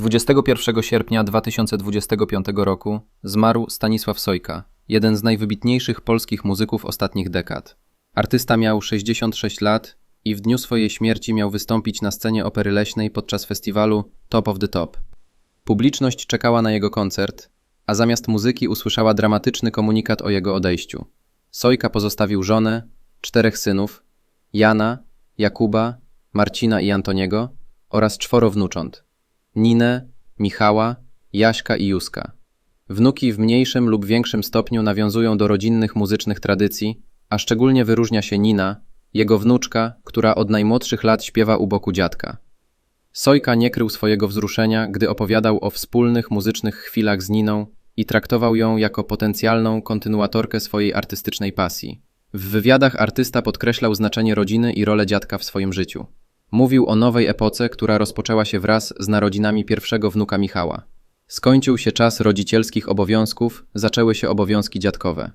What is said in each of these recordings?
21 sierpnia 2025 roku zmarł Stanisław Sojka, jeden z najwybitniejszych polskich muzyków ostatnich dekad. Artysta miał 66 lat i w dniu swojej śmierci miał wystąpić na scenie Opery Leśnej podczas festiwalu Top of the Top. Publiczność czekała na jego koncert, a zamiast muzyki usłyszała dramatyczny komunikat o jego odejściu. Sojka pozostawił żonę, czterech synów, Jana, Jakuba, Marcina i Antoniego oraz czworo wnucząt. Ninę, Michała, Jaśka i Józka. Wnuki w mniejszym lub większym stopniu nawiązują do rodzinnych muzycznych tradycji, a szczególnie wyróżnia się Nina, jego wnuczka, która od najmłodszych lat śpiewa u boku dziadka. Sojka nie krył swojego wzruszenia, gdy opowiadał o wspólnych muzycznych chwilach z Niną i traktował ją jako potencjalną kontynuatorkę swojej artystycznej pasji. W wywiadach artysta podkreślał znaczenie rodziny i rolę dziadka w swoim życiu. Mówił o nowej epoce, która rozpoczęła się wraz z narodzinami pierwszego wnuka Michała. Skończył się czas rodzicielskich obowiązków, zaczęły się obowiązki dziadkowe.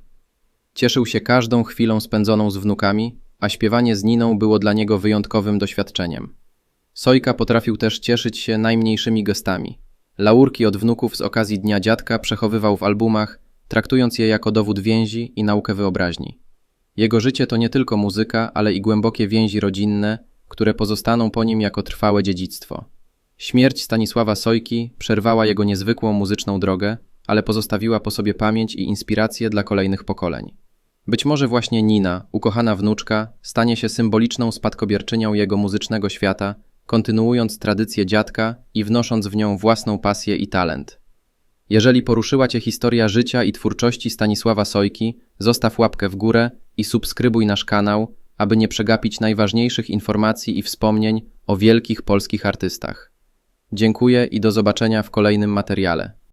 Cieszył się każdą chwilą spędzoną z wnukami, a śpiewanie z Niną było dla niego wyjątkowym doświadczeniem. Sojka potrafił też cieszyć się najmniejszymi gestami. Laurki od wnuków z okazji Dnia Dziadka przechowywał w albumach, traktując je jako dowód więzi i naukę wyobraźni. Jego życie to nie tylko muzyka, ale i głębokie więzi rodzinne, które pozostaną po nim jako trwałe dziedzictwo. Śmierć Stanisława Sojki przerwała jego niezwykłą muzyczną drogę, ale pozostawiła po sobie pamięć i inspirację dla kolejnych pokoleń. Być może właśnie Nina, ukochana wnuczka, stanie się symboliczną spadkobierczynią jego muzycznego świata, kontynuując tradycję dziadka i wnosząc w nią własną pasję i talent. Jeżeli poruszyła Cię historia życia i twórczości Stanisława Sojki, zostaw łapkę w górę i subskrybuj nasz kanał, aby nie przegapić najważniejszych informacji i wspomnień o wielkich polskich artystach. Dziękuję i do zobaczenia w kolejnym materiale.